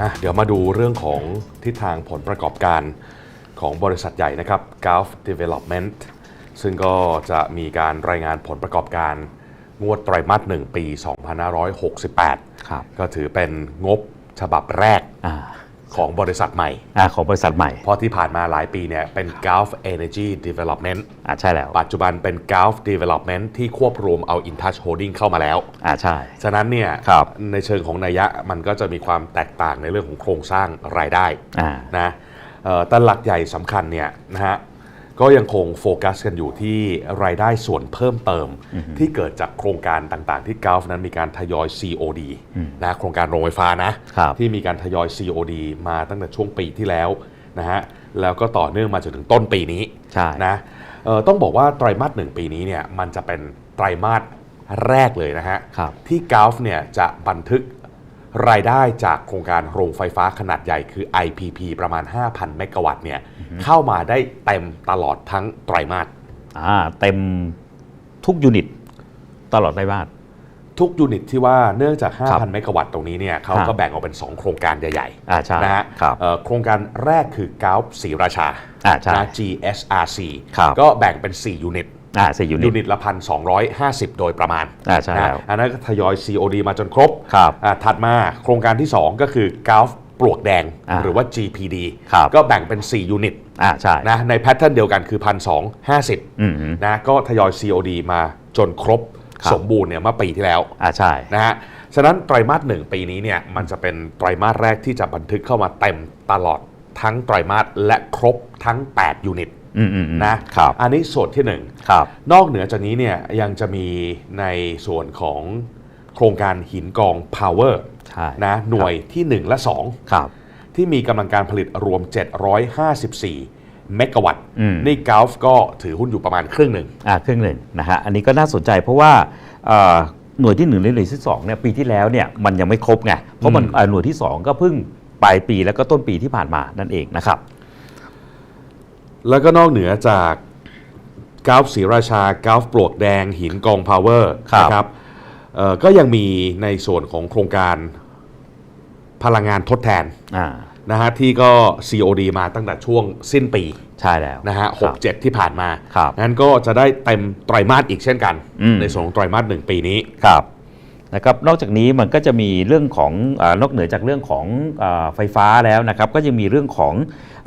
อะเดี๋ยวมาดูเรื่องของทิศทางผลประกอบการของบริษัทใหญ่นะครับ Gulf Development ซึ่งก็จะมีการรายงานผลประกอบการงวดไตรมาสหนึ่งปี 2568ครับก็ถือเป็นงบฉบับแรกอ่า ของบริษัทใหม่อ่าของบริษัทใหม่ เพราะที่ผ่านมาหลายปีเนี่ยเป็น Gulf Energy Development อ่าใช่แล้ว ปัจจุบันเป็น Gulf Development ที่ควบรวมเอา InTouch Holding เข้ามาแล้วอ่าใช่ ฉะนั้นเนี่ยครับในเชิงของนัยยะมันก็จะมีความแตกต่างในเรื่องของโครงสร้างรายได้อ่านะเอ่อแต่หลักใหญ่สำคัญเนี่ยนะฮะ ก็ยังคงโฟกัสกันอยู่ที่รายได้ส่วนเพิ่มเติม ที่เกิดจากโครงการต่างๆ ที่ก u f นั้นมีการทยอย COD นะโครงการโรงไฟฟ้านะครับที่มีการทยอย COD มาตั้งแต่ช่วงปีที่แล้วนะฮะแล้วก็ต่อเนื่องมาจนถึงต้นปีนี้ใช่นะเอ่อต้องบอกว่าไตรมาสหนึ่งปีนี้เนี่ยมันจะเป็นไตรมาสแรกเลยนะฮะครับที่ก u f เนี่ยจะบันทึก รายได้จากโครงการโรงไฟฟ้าขนาดใหญ่คือ IPP ประมาณ 5,000 เมกะวัตต์เนี่ยเข้ามาได้เต็มตลอดทั้งไตรมาสอ่าเต็มทุกยูนิตตลอดไตรมาสทุกยูนิตที่ว่าเนื่องจากครับ5,000 เมกะวัตต์ตรงนี้เนี่ยเขาครัก็บแบ่งออกเป็น 2 โครงการใหญ่อ่าใช่ๆนะฮะครับเอ่อโครงการแรกคือ g u f ศรีราชาอ่าใช่นะ GSRC ครับก็แบ่งเป็น 4 ยูนิต อ่าสี่ยูนิยูตนิตละพันสองโดยประมาณอ่าใช่นะแล้วอันนั้นก็ทยอย COD มาจนครบครับอ่าถัดมาโครงการที่ 2 ก็คือ g u f ปลวกแดงอ่าหรือว่า GPD ครับก็แบ่งเป็น 4 ยูนิตอ่าใช่นะในแพทเทิร์นเดียวกันคือ 1,250อืมนะก็ทยอย COD มาจนครบครับสมบูรณ์เนี่ยเมื่อปีที่แล้วอ่าใช่นะฮะฉะนั้นไตรมาสหนึ่งปีนี้เนี่ยมันจะเป็นไตรมาสแรกที่จะบันทึกเข้ามาเต็มตลอดทั้งไตรมาสและครบทั้ง 8 ยูนิตอืมอืมอืม นะครับอันนี้ส่วนที่หนึ่งครับนอกเหนือจากนี้เนี่ยยังจะมีในส่วนของโครงการหินกอง Power ใช่นะหน่วยที่ 1 และครับ2ที่มีกำลังการผลิตรวม 754 เมกะวัตต์อืมนี่ก u f ก็ถือหุ้นอยู่ประมาณครึ่งหนึ่งอ่าครึ่งหนึ่งนะฮะอันนี้ก็น่าสนใจเพราะว่าเอ่อหน่วยที่ 1 และหน่วยที่2เนี่ยปีที่แล้วเนี่ยมันยังไม่ครบไงเพราะมันอืมเอ่อหน่วยที่ 2 ก็เพิ่งปลายปีแล้วก็ต้นปีที่ผ่านมานั่นเองนะครับ แล้วก็นอกเหนือจากก u f ศรีราชาก u f ปลวกแดงหินกอง Power ครับ นะครับเอ่อก็ยังมีในส่วนของโครงการพลังงานทดแทนอ่า นะฮะที่ก็ COD มาตั้งแต่ช่วงสิ้นปีใช่แล้วนะฮะหกครับ เจ็ดที่ผ่านมาครับ นั้นก็จะได้เต็มไตรมาสอีกเช่นกัน อืม ในส่วนของไตรมาสหนึ่งปีนี้ ครับ นะครับนอกจากนี้มันก็จะมีเรื่องของอนอกเหนือจากเรื่องของอไฟฟ้าแล้วนะครับก็ยังมีเรื่องของ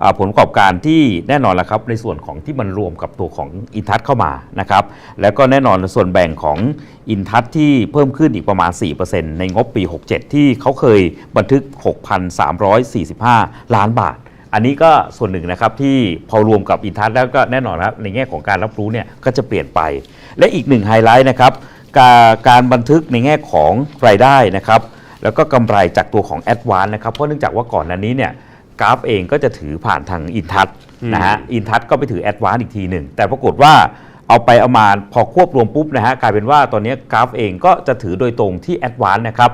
อผลประกอบการที่แน่นอนล้วครับในส่วนของที่มันรวมกับตัวของอินทัศเข้ามานะครับแล้วก็แน่นอนส่วนแบ่งของอินทัศที่เพิ่มขึ้นอีกประมาณ 4%ในงบปี 67 ที่เขาเคยบันทึก 6,345 ล้านบาทอันนี้ก็ส่วนหนึ่งนะครับที่พอรวมกับอินทัศแล้วก็แน่นอนครับในแง่ของการรับรู้เนี่ยก็จะเปลี่ยนไป และอีกหนึ่งไฮไลท์นะครับ การการบันทึกในแง่ของรายได้นะครับแล้วก็กำไรจากตัวของ a d v a n c e นะครับเพราะเนื่องจากว่าก่อนหน้านี้เนี่ยกราฟเองก็จะถือผ่านทางอินทัศนะฮะอินทัศก็ไปถือ a d v a n c e อีกทีหนึ่ง แต่ปรากฏว่าเอาไปเอามาพอควบรวมปุ๊บนะฮะกลายเป็นว่าตอนนี้กราฟเองก็จะถือโดยตรงที่ a d v a n c e นะครับ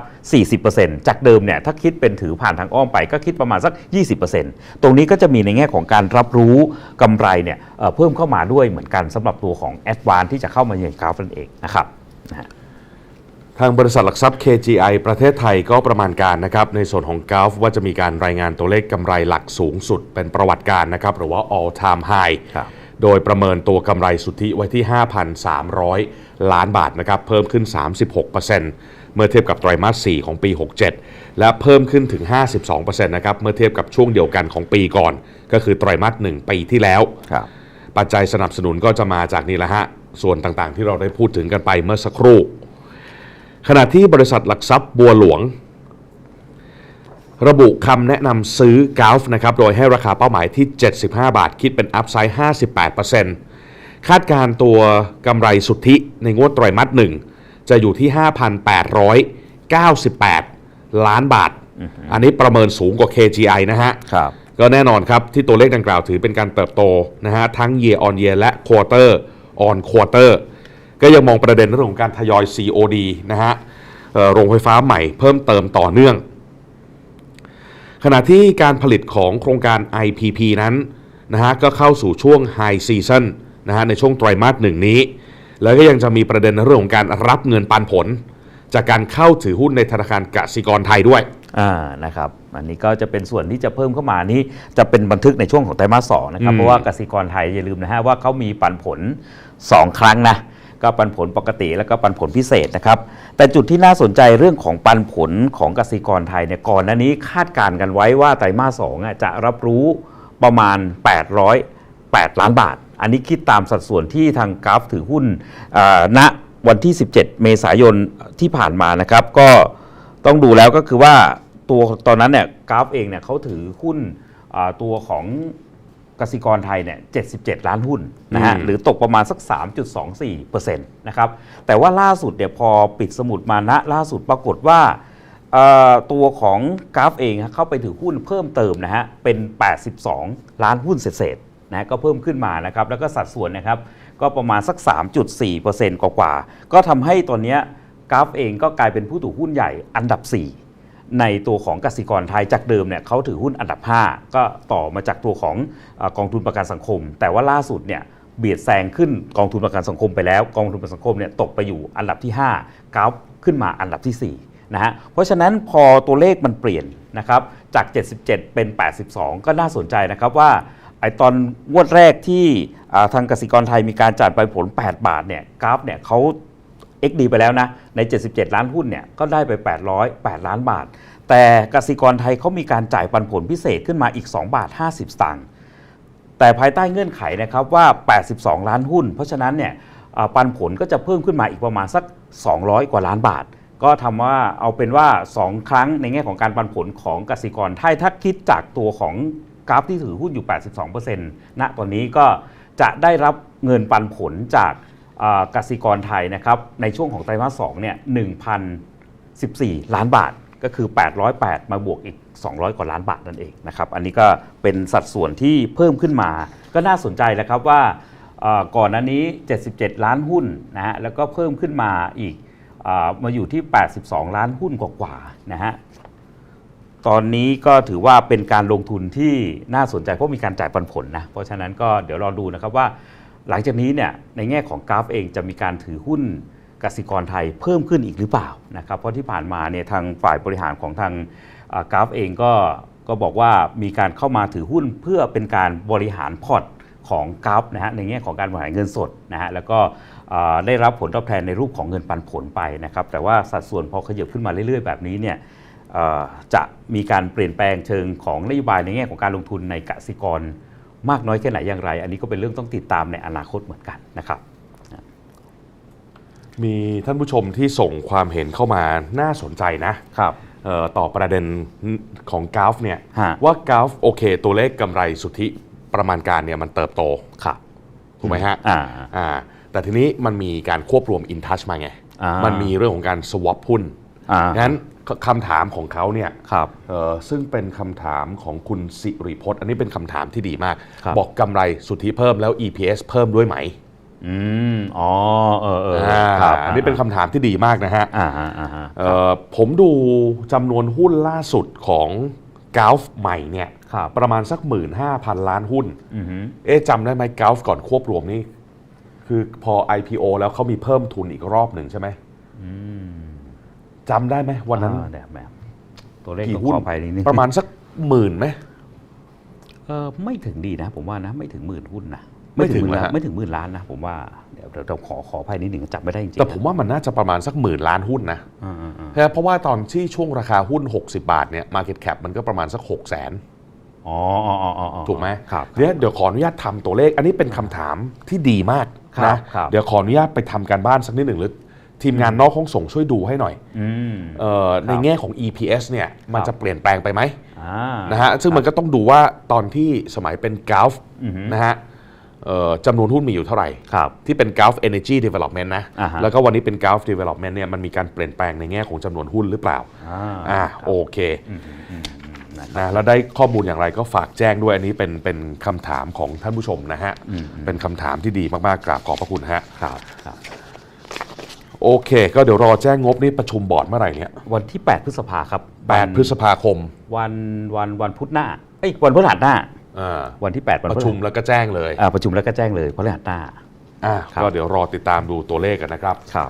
40%จากเดิมเนี่ยถ้าคิดเป็นถือผ่านทางอ้อมไปก็คิดประมาณสัก 20%ตรงนี้ก็จะมีในแง่ของการรับรู้กำไรเนี่ยเอ่อเพิ่มเข้ามาด้วยเหมือนกันสำหรับตัวของ a d v a n c e ที่จะเข้ามาในกราฟนั่นเองนะครับ นะฮะทางบริษัทหลักทรัพย์ KGI ประเทศไทยก็ประมาณการนะครับในส่วนของ g u l f ว่าจะมีการรายงานตัวเลขกำไรหลักสูงสุดเป็นประวัติการนะครับหรือว่า all time high ครับโดยประเมินตัวกำไรสุทธิไว้ที่ 5,300 ล้านบาทนะครับเพิ่มขึ้น 36%เมื่อเทียบกับไตรมาส 4 ของปี 67 และเพิ่มขึ้นถึง 52%นะครับเมื่อเทียบกับช่วงเดียวกันของปีก่อน ก็คือไตรมาส 1 ปีที่แล้วครับปัจจัยสนับสนุนก็จะมาจากนี่แหละฮะ ส่วนต่างๆ ที่เราได้พูดถึงกันไปเมื่อสักครู่ ขณะที่บริษัทหลักทรัพย์บัวหลวง ระบุคำแนะนำซื้อกาฟนะครับโดยให้ราคาเป้าหมายที่ 75 บาท คิดเป็นอัพไซด์ 58%คาดการณ์ตัวกำไรสุทธิในงวดไตรมาสหนึ่งจะอยู่ที่ 5,898 ล้านบาท อันนี้ประเมินสูงกว่า KGI นะฮะครับก็แน่นอนครับที่ตัวเลขดังกล่าวถือเป็นการเติบโตนะฮะทั้ง year on year และ quarter on quarter ก็ยังมองประเด็นเรื่องของการทยอย COD นะฮะเอ่อโรงไฟฟ้าใหม่เพิ่มเติมต่อเนื่อง ขณะที่การผลิตของโครงการ IPP นั้นนะฮะก็เข้าสู่ช่วง High Season นะฮะในช่วงไตรมาสหนึ่งนี้ แล้วก็ยังจะมีประเด็นเรื่องของการรับเงินปันผล จากการเข้าถือหุ้นในธนาคารกสิกรไทยด้วยอ่านะครับอันนี้ก็จะเป็นส่วนที่จะเพิ่มเข้ามานี่จะเป็นบันทึกในช่วงของไตรมาสสองนะครับอืมเพราะว่ากสิกรไทยอย่าลืมนะฮะว่าเขามีปันผล 2 ครั้งนะก็ปันผลปกติแล้วก็ปันผลพิเศษนะครับ แต่จุดที่น่าสนใจเรื่องของปันผลของกสิกรไทยเนี่ยก่อนหน้านี้คาดการณ์กันไว้ว่าไตรมาสสองอะจะรับรู้ประมาณ 808 ล้านบาท อันนี้คิดตามสัดส่วนที่ทางกราฟถือหุ้นณวันที่ 17 เมษายนที่ผ่านมานะครับ ก็ต้องดูแล้วก็คือว่าตัวตอนนั้นเนี่ยกราฟเองเนี่ยเขาถือหุ้นตัวของ กสิกรไทยเนี่ย 77 ล้านหุ้นนะฮะอืมหรือตกประมาณสัก 3.24%นะครับ แต่ว่าล่าสุดเนี่ยพอปิดสมุดมาณล่าสุดปรากฏว่าเอ่อตัวของกราฟเองเข้าไปถือหุ้นเพิ่มเติมนะฮะ เป็น 82 ล้านหุ้นเศษๆนะฮะก็เพิ่มขึ้นมานะครับ แล้วก็สัดส่วนนะครับ ก็ประมาณสัก 3.4%กว่าๆ ก็ทำให้ตอนเนี้ยกราฟเองก็กลายเป็นผู้ถือหุ้นใหญ่อันดับ 4 ในตัวของกสิกรไทยจากเดิมเนี่ยเขาถือหุ้นอันดับ 5 ก็ต่อมาจากตัวของอกองทุนประกันสังคม แต่ว่าล่าสุดเนี่ยเบียดแซงขึ้นกองทุนประกันสังคมไปแล้ว กองทุนประกันสังคมเนี่ยตกไปอยู่อันดับที่5กราฟขึ้นมาอันดับที่4นะฮะเพราะฉะนั้นพอตัวเลขมันเปลี่ยนนะครับจาก 77 เป็น 82 ก็น่าสนใจนะครับว่าไอตอนงวดแรกที่ทางกสิกรไทยมีการจ่ายไปผล 8 บาทเนี่ยกราฟเนี่ยเขา XD ไปแล้วนะใน 77 ล้านหุ้นเนี่ยก็ได้ไป 808 ล้านบาท แต่กสิกรไทยเขามีการจ่ายปันผลพิเศษขึ้นมาอีก 2 บาท 50 สตางค์แต่ภายใต้เงื่อนไขนะครับว่า 82 ล้านหุ้น เพราะฉะนั้นเนี่ยปันผลก็จะเพิ่มขึ้นมาอีกประมาณสัก 200 กว่าล้านบาท ก็ทำว่าเอาเป็นว่า 2 ครั้งในแง่ของการปันผลของกสิกรไทยถ้าคิดจากตัวของกราฟที่ถือหุ้นอยู่ 82%ณตอนนี้ก็จะได้รับเงินปันผลจาก กสิกรไทยนะครับในช่วงของไตรมาส2เนี่ย1,014 ล้านบาทก็คือ 808 มาบวกอีก 200 กว่าล้านบาทนั่นเองนะครับอันนี้ก็เป็นสัดส่วนที่เพิ่มขึ้นมา ก็น่าสนใจแล้วครับว่าอ่าก่อนหน้านี้ 77 ล้านหุ้นนะฮะแล้วก็เพิ่มขึ้นมาอีกอมาอยู่ที่ 82 ล้านหุ้นกว่าๆนะฮะตอนนี้ก็ถือว่าเป็นการลงทุนที่น่าสนใจเพราะมีการจ่ายปันผลนะเพราะฉะนั้นก็เดี๋ยวรอดูนะครับว่า หลังจากนี้เนี่ยในแง่ของกราฟเองจะมีการถือหุ้นกสิกรไทยเพิ่มขึ้นอีกหรือเปล่านะครับเพราะที่ผ่านมาเนี่ยทางฝ่ายบริหารของทางกราฟเองก็ก็บอกว่ามีการเข้ามาถือหุ้นเพื่อเป็นการบริหารพอร์ตของกราฟนะฮะในแง่ของการบริหารเงินสดนะฮะแล้วก็ได้รับผลตอบแทนในรูปของเงินปันผลไปนะครับแต่ว่าสัดส่วนพอขยับขึ้นมาเรื่อย ๆ แบบนี้เนี่ยจะมีการเปลี่ยนแปลงเชิงของนโยบายในแง่ของการลงทุนในกสิกร มากน้อยแค่ไหนอย่างไร อันนี้ก็เป็นเรื่องต้องติดตามในอนาคตเหมือนกันนะครับ มีท่านผู้ชมที่ส่งความเห็นเข้ามาน่าสนใจนะครับเอ่อต่อประเด็นของกราฟเนี่ยฮะว่ากราฟโอเค ตัวเลขกำไรสุทธิประมาณการเนี่ยมันเติบโตครับถูกไหมฮะอ่าอ่าแต่ทีนี้มันมีการควบรวม In Touch มาไงอ่ามัมันมีเรื่องของการ swap หุ้นอ่างั้น คำถามของเขาเนี่ยครับเอ่อซึ่งเป็นคำถามของคุณสิริพจน์ อันนี้เป็นคำถามที่ดีมากครับบอกกำไรสุทธิเพิ่มแล้ว EPS เพิ่มด้วยไหมอืมอ๋อเออเอออ่าครับอันนี้เป็นคำถามที่ดีมากนะฮะอ่าฮะอ่าฮะเอ่อผมดูจำนวนหุ้นล่าสุดของก l f ใหม่เนี่ยครับประมาณสัก 15,000 ล้านหุ้นอือฮึเอ๊ะจำได้ไหมก l f ก่อนควบรวมนี่คือพอ IPO แล้วเขามีเพิ่มทุนอีกรอบหนึ่งใช่ไหม จำได้ไหมวันนั้นอ่าเดี๋ยวแบบตัวเลขกี่ต้องหุ้นขออภัยนิดนึงประมาณสักหมื่นไหม เออไม่ถึงดีนะ ผมว่านะ ไม่ถึงหมื่นหุ้นนะไม่ถึงหมื่นนะล้านฮะไม่ถึงหมื่นล้านนะผมว่าเดี๋ยวเดี๋ยวเราขอขออภัยนิดหนึ่งจับไม่ได้จริงๆแต่ผมว่ามันน่าจะประมาณสักหมื่นล้านหุ้นนะอ่าอ่าอ่าใช่ไหมเพราะว่าตอนที่ช่วงราคาหุ้น 60 บาทเนี่ย Market Cap มันก็ประมาณสัก 6 0 0 0 0นอ๋ออ๋ออ๋ออ๋อถูกไหมครับ เดี๋ยวเดี๋ยวขออนุญาตทำตัวเลข อันนี้เป็นคำถามที่ดีมากครับนะครับ เดี๋ยวขออนุญาตไปทำการบ้านสักนิดหนึ่งหรือ ทีมงานนอกห้องส่งช่วยดูให้หน่อยอืมเอ่อในแง่ของ EPS เนี่ยมันครับจะเปลี่ยนแปลงไปไหมอ่านะฮะซึ่งมันก็ต้องดูว่าตอนที่สมัยเป็น Gulf อือฮึนะฮะเอ่อจำนวนหุ้นมีอยู่เท่าไหร่ครับที่เป็น Gulf Energy Development นะอ่าฮะแล้วก็วันนี้เป็น Gulf Development เนี่ยมันมีการเปลี่ยนแปลงในแง่ของจำนวนหุ้นหรือเปล่าอ่าอ่าครับโอเคนะครับนะแล้วได้ข้อมูลอย่างไรก็ฝากแจ้งด้วยอันนี้เป็นเป็นคำถามของท่านผู้ชมนะฮะ เป็นคำถามที่ดีมากๆกราบขอบพระคุณฮะครับครับ โอเค ก็เดี๋ยวรอแจ้งงบนี่ประชุมบอร์ดเมื่อไหร่เนี่ยวันที่ 8 พฤษภาครับ8พฤษภาคม วันวันวันพุธหน้าเอ้ยวันพฤหัสหน้าอ่าวันที่ 8 วันประพฤชุหัมสแล้วก็แจ้งเลยอ่าประชุมแล้วก็แจ้งเลยพฤหัสหน้าอ่าครับก็เดี๋ยวรอติดตามดูตัวเลขกันนะครับครับ